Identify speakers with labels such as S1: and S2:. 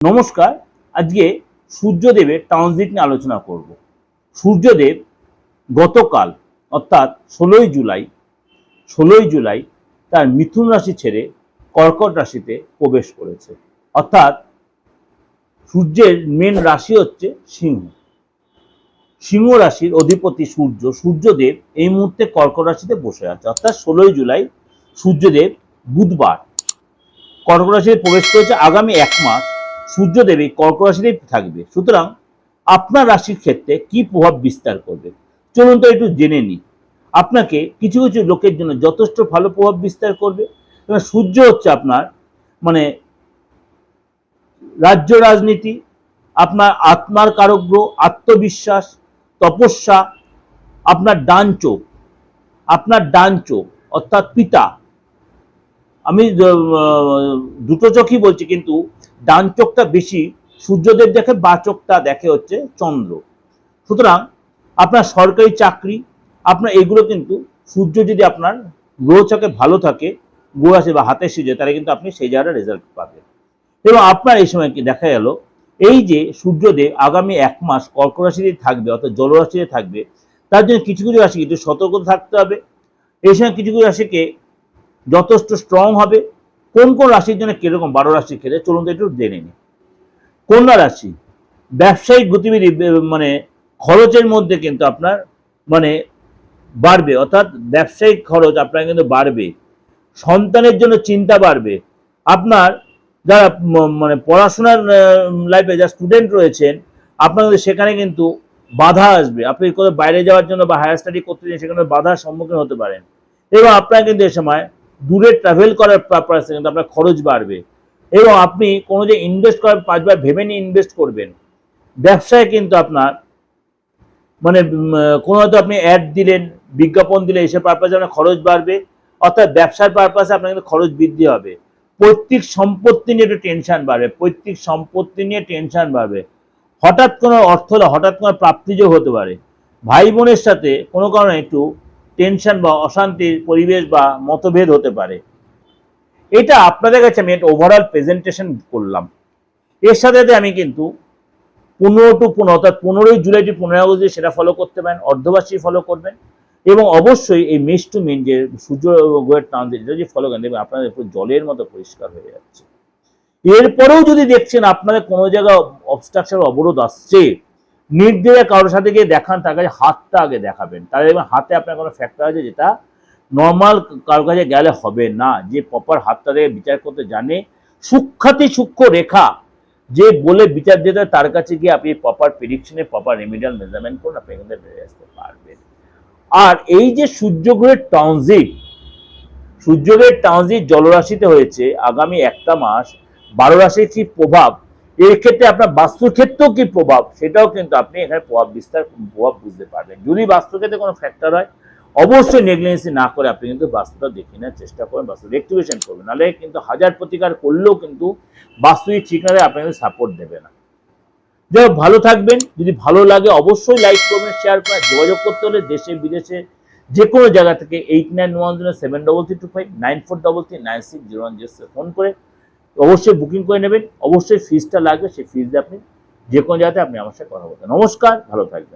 S1: নমস্কার, আজকে সূর্যদেবের ট্রানজিট নিয়ে আলোচনা করব। সূর্যদেব গতকাল, অর্থাৎ ষোলোই জুলাই ষোলোই জুলাই তার মিথুন রাশি ছেড়ে কর্কট রাশিতে প্রবেশ করেছে। অর্থাৎ সূর্যের মেন রাশি হচ্ছে সিংহ। সিংহ রাশির অধিপতি সূর্য, সূর্যদেব এই মুহূর্তে কর্কট রাশিতে বসে আছে। অর্থাৎ ষোলোই জুলাই সূর্যদেব বুধবার কর্কট রাশিতে প্রবেশ করেছে আগামী এক মাস সূর্যদেব এই কর্কট রাশিতেই থাকবে। সুতরাং আপনার রাশির ক্ষেত্রে কি প্রভাব বিস্তার করবে? চলুন তো একটু জেনে নিই আপনাকে কিছু কিছু লোকের জন্য যথেষ্ট ভালো প্রভাব বিস্তার করবে। সূর্য হচ্ছে আপনার মানে রাজ্য রাজনীতি, আপনার আত্মার কারগ্র আত্মবিশ্বাস, তপস্যা, আপনার ডান চোখ, আপনার ডান চোখ, অর্থাৎ পিতা। আমি দুটো চোখই বলছি, কিন্তু ডান চোখটা বেশি, সূর্যদেব দেখে বা চোখটা দেখে হচ্ছে চন্দ্র। সুতরাং আপনার সরকারি চাকরি, আপনার এগুলো কিন্তু সূর্য যদি আপনার গ্রহচকে ভালো থাকে, গ্রহ আছে বা হাতে সিজে তাহলে কিন্তু আপনি সেই জায়গায় রেজাল্ট পাবেন। এবং আপনার এই সময় কি দেখা গেল, এই যে সূর্যদেব আগামী এক মাস কর্ক রাশিতে থাকবে, অর্থাৎ জলরাশিতে থাকবে, তার জন্য কিছু কিছু রাশি কিন্তু সতর্ক থাকতে হবে। এই সময় কিছু কিছু রাশিকে যথেষ্ট স্ট্রং হবে কোন কোন রাশির জন্য কীরকম বারো রাশির ক্ষেত্রে চলুন তো একটু জেনে নিই। কন্যা রাশি, ব্যবসায়িক গতিবিধি মানে খরচের মধ্যে কিন্তু আপনার মানে বাড়বে, অর্থাৎ ব্যবসায়িক খরচ আপনার কিন্তু বাড়বে, সন্তানের জন্য চিন্তা বাড়বে, আপনার যারা মানে পড়াশোনার লাইফে যারা স্টুডেন্ট রয়েছেন আপনাদের সেখানে কিন্তু বাধা আসবে, আপনি কোথাও বাইরে যাওয়ার জন্য বা হায়ার স্টাডি করতে সেখানে বাধার সম্মুখীন হতে পারেন, এবং আপনার কিন্তু এ সময় দূরে ট্রাভেল করার পারপাসে কিন্তু আপনার খরচ বাড়বে। এবং আপনি কোনো যে ইনভেস্ট করার পাঁচবার ভেবে নিয়ে ইনভেস্ট করবেন, ব্যবসায় কিন্তু আপনার মানে কোনো হয়তো আপনি অ্যাড দিলেন, বিজ্ঞাপন দিলে এসব পারপাসে আপনার খরচ বাড়বে, অর্থাৎ ব্যবসার পারপাসে আপনার কিন্তু খরচ বৃদ্ধি হবে। পৈতৃক সম্পত্তি নিয়ে একটু টেনশন বাড়বে, পৈতৃক সম্পত্তি নিয়ে টেনশন বাড়বে। হঠাৎ কোনো অর্থ হঠাৎ কোনো প্রাপ্তিযোগ হতে পারে, ভাই বোনের সাথে কোনো কারণে একটু টেনশন বা অশান্তির পরিবেশ বা মতভেদ হতে পারে। এটা আপনাদের কাছে আমি একটা ওভারঅল প্রেজেন্টেশন করলাম। এর সাথে সাথে আমি কিন্তু পনেরো টু পনেরো, অর্থাৎ পনেরোই জুলাই টু পনেরো আগস্ট সেটা ফলো করতে পারেন, অর্ধবার্ষিক ফলো করবেন এবং অবশ্যই এই মেস টু মেন যে সূর্য গ্রহের ট্রানজিট যদি ফলো করেন, দেখবেন আপনাদের পুরো জলের মতো পরিষ্কার হয়ে যাচ্ছে। এরপরেও যদি দেখছেন আপনাদের কোনো জায়গায় অবস্ট্রাকশন অবরোধ আসছে নির্দ্বিধায় কারোর সাথে গিয়ে দেখান, তার কাছে হাতটা আগে দেখাবেন। দেখবেন হাতে আপনার কোনো ফ্যাক্টর আছে যেটা নর্মাল কারোর কাছে গেলে হবে না। যে প্রপার হাতটা দিয়ে বিচার করতে জানে। সূক্ষাতি সূক্ষ্ম রেখা যে বলে বিচার দিতে, তার কাছে গিয়ে আপনি প্রপার প্রিডিকশনে প্রপার রেমিডিয়াল মেজারমেন্ট করুন, আপনি এখান থেকে বেরিয়ে আসতে পারবেন। আর এই যে সূর্যগ্রহের ট্রানজিট সূর্যগ্রহের ট্রানজিট জলরাশিতে হয়েছে, আগামী একটা মাস বারো রাশির কি প্রভাব এর ক্ষেত্রে আপনার বাস্তুর ক্ষেত্রেও কি প্রভাব? সেটাও কিন্তু আপনি এখানে প্রভাব বিস্তার প্রভাব বুঝতে পারবেন। যদি বাস্তু ক্ষেত্রে কোনো ফ্যাক্টর হয় অবশ্যই নেগলিজেন্সি না করে আপনি কিন্তু বাস্তুটা দেখে নেওয়ার চেষ্টা করবেন বাস্তু রেক্টিভেশন করবেন। নাহলে কিন্তু হাজার প্রতিকার করলেও কিন্তু বাস্তুই ঠিক না কিন্তু সাপোর্ট দেবে না। যাই হোক, ভালো থাকবেন। যদি ভালো লাগে অবশ্যই লাইক করবেন শেয়ার করবেন যোগাযোগ করতে হলে দেশে বিদেশে যে কোনো জায়গা থেকে eight nine one zero seven double three two five nine four double three nine six zero one zero phone করে অবশ্যই বুকিং করে নেবেন। অবশ্যই ফিজটা লাগবে, সেই ফিজ আপনি যে কোনো জায়গাতে আপনি আমার সাথে কথা বলবেন। নমস্কার, ভালো থাকবেন।